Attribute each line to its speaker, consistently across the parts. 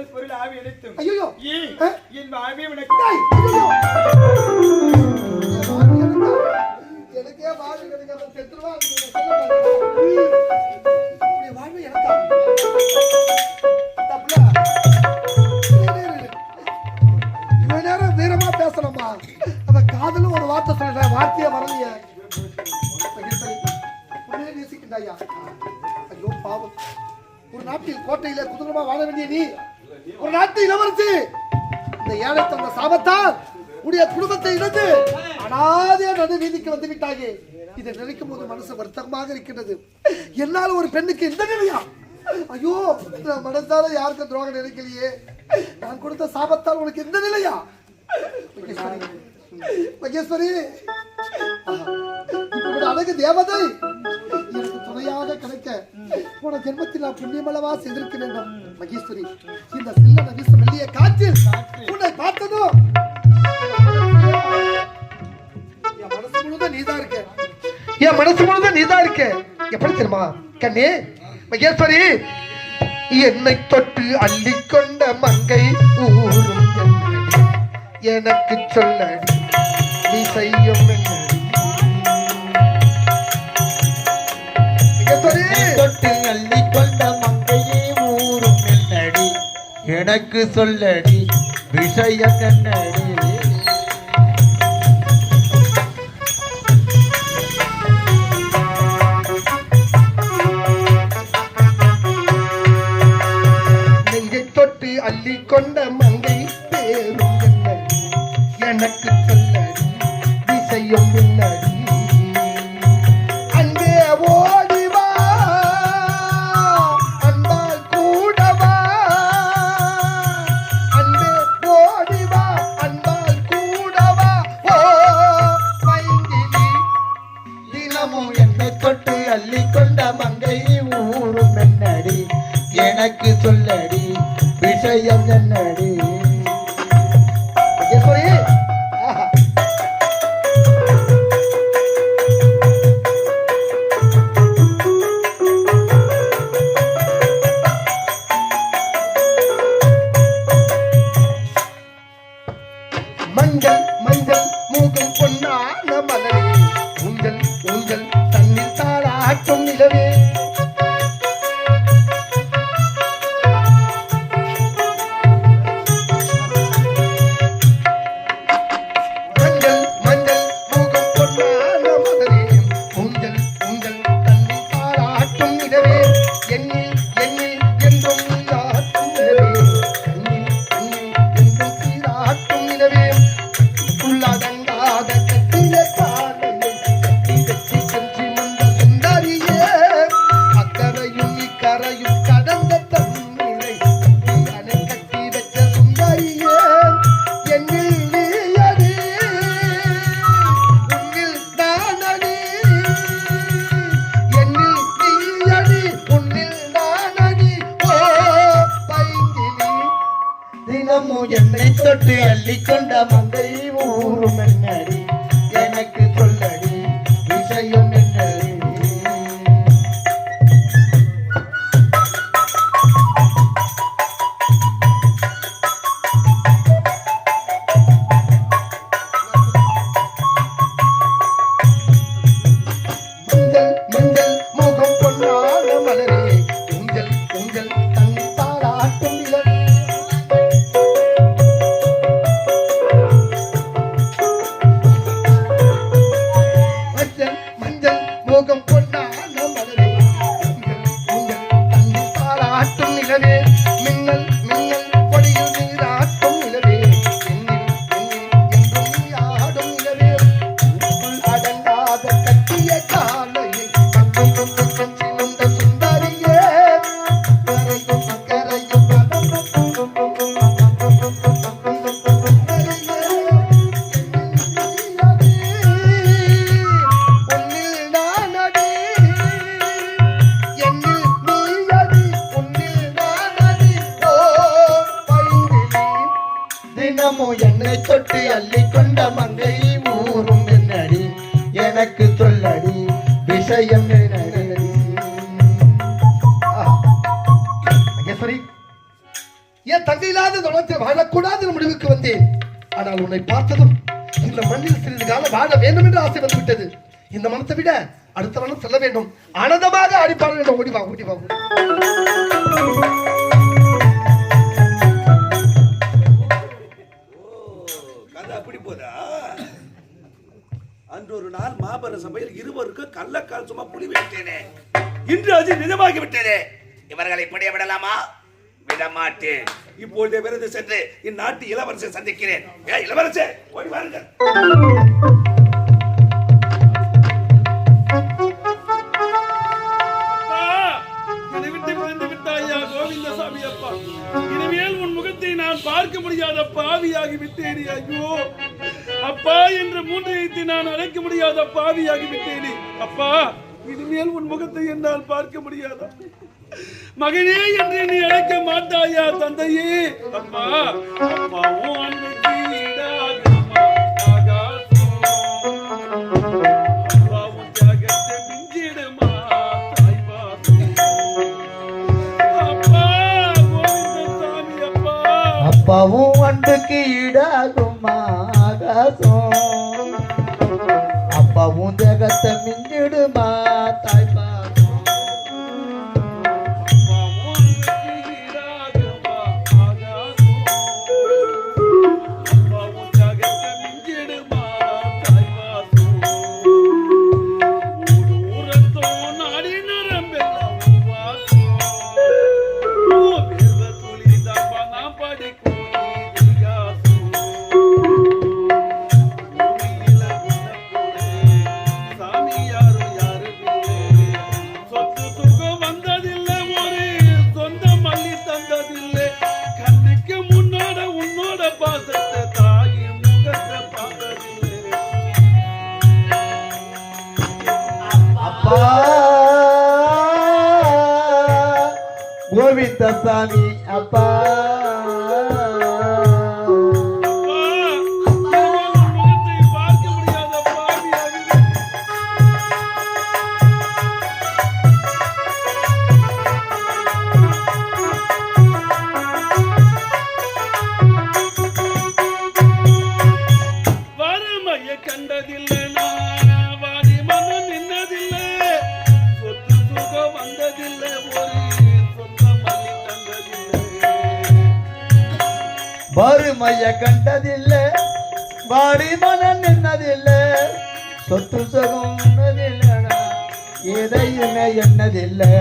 Speaker 1: உடல் பொருள் ஆவி அனைத்தும்
Speaker 2: ஐயோ?
Speaker 1: என் ஆவி உனக்கு.
Speaker 2: எனக்கே வாழ்வு கிடைக்காம செத்துருவா எனக்கா? நேரம் வீரமா பேசணுமா அவன் காதலும் ஒரு வார்த்தை சொல்ற வார்த்தையே வரலையே. நேசிக்கின்றாயா? ஐயோ பாவம். ஒரு நாட்டில் கோட்டையில குதூகலமா வாழ வேண்டிய நீ ஒரு நாட்டு இளவரசி. இந்த ஏழை தந்த சாபத்தால் உடைய குடும்பத்தை இழந்து அனாதையா நடு வீதிக்கு வந்து விட்டாயே. இதை நினைக்கும் போது மனசு வருத்தமாக இருக்கின்றது. என்னால் ஒரு பெண்ணுக்கு இந்த நிலையா? ஐயோ நான் மனசால யாருக்கும் துரோகம் நினைக்கலையே. நான் கொடுத்த சாபத்தால் உனக்கு இந்த நிலையா? மகேஸ்வரி. மகேஸ்வரி. அழகு தேவதை. துணையாக கிடைக்க போன ஜென்மத்தில் நான் புண்ணியமளவா செய்திருக்க வேண்டும் மகேஸ்வரி. இந்த சில்ல நகிச மெல்லிய காற்றில் உன்னை பார்த்ததும் என் மனசு முழுதும் நீதான் இருக்க. என் மனசு முழுதும் நீதான் இருக்க. எப்படி தெரியுமா? கண்ணே மகேஸ்வரி என்னை தொட்டு அள்ளிக்கொண்ட மங்கை ஊரும். எனக்கு சொல்லடி நீ செய்யும் என்னடி
Speaker 3: எனக்கு சொல்லடி விஷயம் என்னடி
Speaker 2: நெஞ்சை தொட்டு அள்ளி கொண்ட மங்கை பேரும் எனக்கு சொல்லடி விஷயம் முன்னடி
Speaker 3: சொல்லி கொண்ட மங்கை ஊரும் என்னடி? எனக்கு சொல்லடி விஷயம் என்னடி?
Speaker 2: மஞ்சள் மஞ்சள் மூகம் பொன்னான மலரே
Speaker 3: மங்கை தினமும் என்னை தொட்டு அள்ளி கொண்ட மங்கை ஊரும் என்னடி? எனக்கு சொல்லடி விஷயம் என்னடி?
Speaker 2: மகேஸ்வரி என் தங்கை இல்லாத இந்த வாழக்கூடாது முடிவுக்கு வந்தேன். ஆனால் உன்னை பார்த்ததும் இந்த மண்ணில் சிறிது காலம் வாழ வேண்டும் என்று ஆசை வந்துவிட்டது. இந்த மனத்தை விட அடுத்த மனம் செல்ல வேண்டும். ஆனந்தமாக அடிப்பாட ஓடிவா ஓடி வா.
Speaker 4: மற்றொரு ஒரு நாள் மாபர சபையில் இருவருக்கு கள்ளக்கால் சும்மா புலி வைத்தேனே இன்று அது நிஜமாகி விட்டதே இவர்களை இப்படியே விடலாமா? விடமாட்டேன். இப்பொழுதே விருது சென்று இந்நாட்டு இளவரசை சந்திக்கிறேன். இளவரசே ஓடி வாருங்கள்.
Speaker 1: முடியாத பாவியாகி விட்டேனே ஐயோ. அப்பா என்று மூன்று எழுத்தை நான் அழைக்க முடியாத பாவியாகி விட்டேனே. அப்பா இனிமேல் உன் முகத்தை என்னால் பார்க்க முடியாதா? மகனே என்று நீ அழைக்க மாட்டாயா தந்தையே? அப்பா அப்பா உன் அப்பாவும்
Speaker 3: அன்புக்கு ஈடாகுமா?
Speaker 1: வறுமையை கண்டதில்லை நான்.
Speaker 3: வறுமைய கண்டதில்லை வாடி மனம் நின்னதில்லை சொத்து சுகம் உண்ணதில்லைடா எதையுமே எண்ணதில்லை.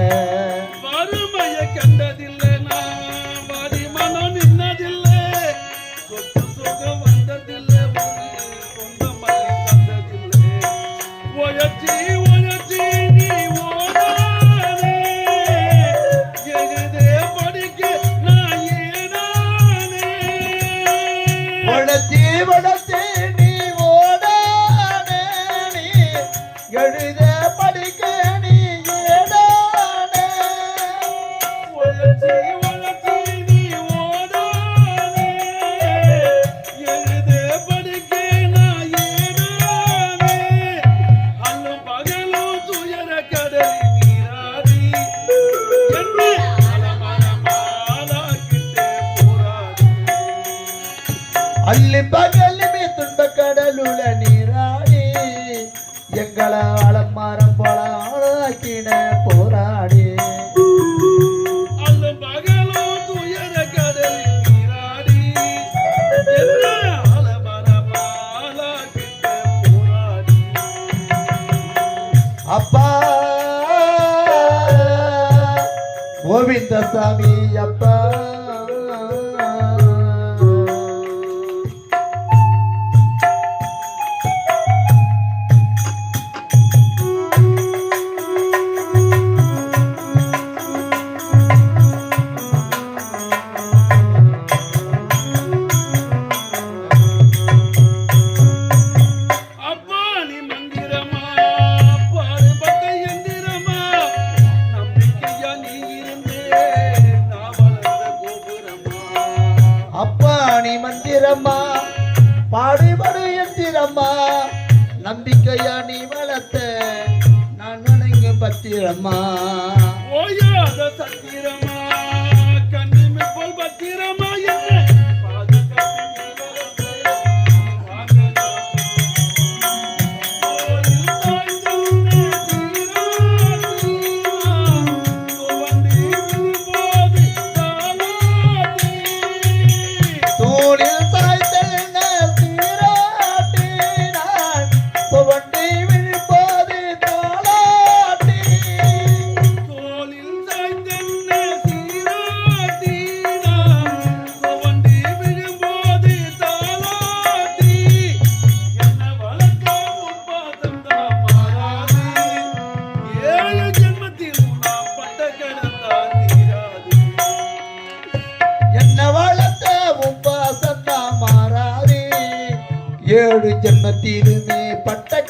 Speaker 3: அள்ளி பகலுமே துன்ப கடலுல நீராடி எங்களை அலமாரம் போல ஆளாக்கின போராடி. அப்பா கோவிந்தசாமி அப்பா
Speaker 1: நீ
Speaker 3: மந்திரம்மா பாடுபடு எந்திரம்மா நம்பிக்கையா நீ வளர்த்த நான் நினைங்க பத்திரம்மா
Speaker 1: ஓயாத சத்திரமா. கண்ணிமை போல் பத்திரமா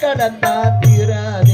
Speaker 3: கடந்தா தீராது.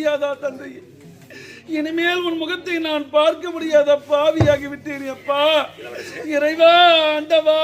Speaker 1: முடியாதா தந்தையே இனிமேல் உன் முகத்தை நான் பார்க்க முடியாத? பாவியாகி விட்டேன் அப்பா. இறைவா ஆண்டவா.